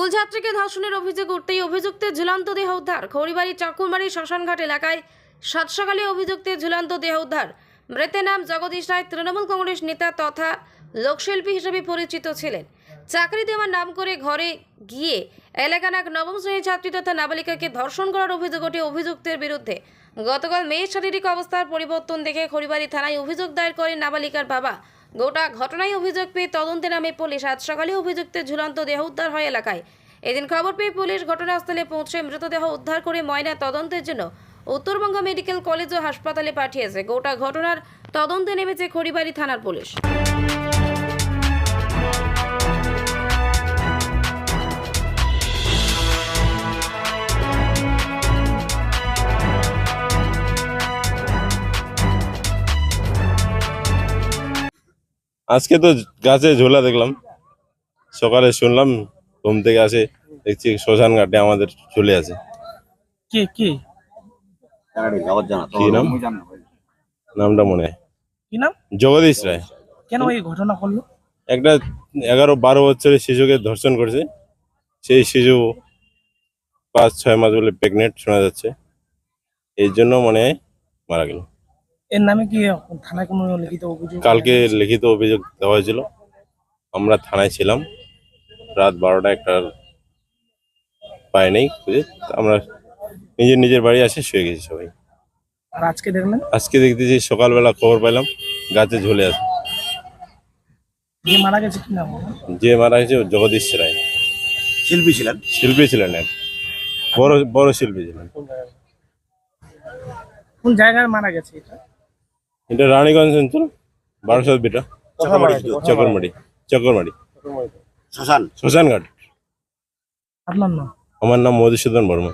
School ছাত্রীকে ধর্ষণের অভিযোগ উঠতেই অভিযুক্তের ঝুলন্ত দেহ উদ্ধার। খড়িবাড়ি চাকুরবাড়ি শ্মশানঘাট এলাকায় সাত সকালে অভিযুক্তের ঝুলন্ত দেহ উদ্ধার। মৃতের নাম জগদীশ রায়, তৃণমূল কংগ্রেস নেতা তথা লোকশিল্পী হিসেবে পরিচিত ছিলেন। চাকরি দেওয়ার নাম করে ঘরে গিয়ে এলাকার এক নবম শ্রেণির ছাত্রী তথা নাবালিকাকে ধর্ষণ করার অভিযোগ ওঠে অভিযুক্তের বিরুদ্ধে। গতকাল মেয়ের শারীরিক অবস্থার পরিবর্তন দেখে খড়িবাড়ি থানায় অভিযোগ দায়ের করেন নাবালিকার বাবা। গোটা ঘটনায় অভিযোগ পেয়ে তদন্তে নামে পুলিশ। আজ সকালে অভিযুক্তের ঝুলন্ত দেহ উদ্ধার হয় এলাকায়। এদিন খবর পেয়ে পুলিশ ঘটনাস্থলে পৌঁছে মৃতদেহ উদ্ধার করে ময়না তদন্তের জন্য উত্তরবঙ্গ মেডিকেল কলেজ ও হাসপাতালে পাঠিয়েছে। গোটা ঘটনার তদন্তে নেমেছে খড়িবাড়ি থানার পুলিশ। আজকে তো গাছে ঝোলা দেখলাম। সকালে শুনলাম ঘুম থেকে আসে দেখছি শ্মশান ঘাটে আমাদের চলে আছে কে কে? কি নাম? নামটা মনে হয় কি নাম? জগদীশ রায়। কেন এই ঘটনা করল একটা এগারো বারো বছরের শিশুকে ধর্ষণ করেছে। সেই শিশু পাঁচ ছয় মাস বলে প্রেগনেন্ট শোনা যাচ্ছে। এই জন্য মনে হয় মারা গেল। এর নামে কি থানায় কোনো লিখিত অভিযোগ? কালকে লিখিত অভিযোগ দেওয়া হয়েছিল। আমরা থানায় ছিলাম। রাত বারোটা একটা পাই নেই খুঁজে। আমরা নিজের নিজের বাড়ি আসে শুয়ে গেছি সবাই। আর আজকে দেখলেন? আজকে দেখতেছি সকালবেলা খবর পেলাম গাছে ঝুলে আছে। যে মারা গেছে কি নাম ওনার? যে মারা গেছে জগদীশ রায়। শিল্পী ছিলেন? শিল্পী ছিলেন এক। বড় বড় শিল্পী ছিলেন। কোন জায়গায় মারা গেছে এটা? এটা রানীগঞ্জ অঞ্চল বারোশো বিটা চক্রবাড়ি চকরমাড়ি চকরমাটি শ্মশান শ্মশানঘাট আপনার নাম? আমার নাম মধুসূদন বর্মা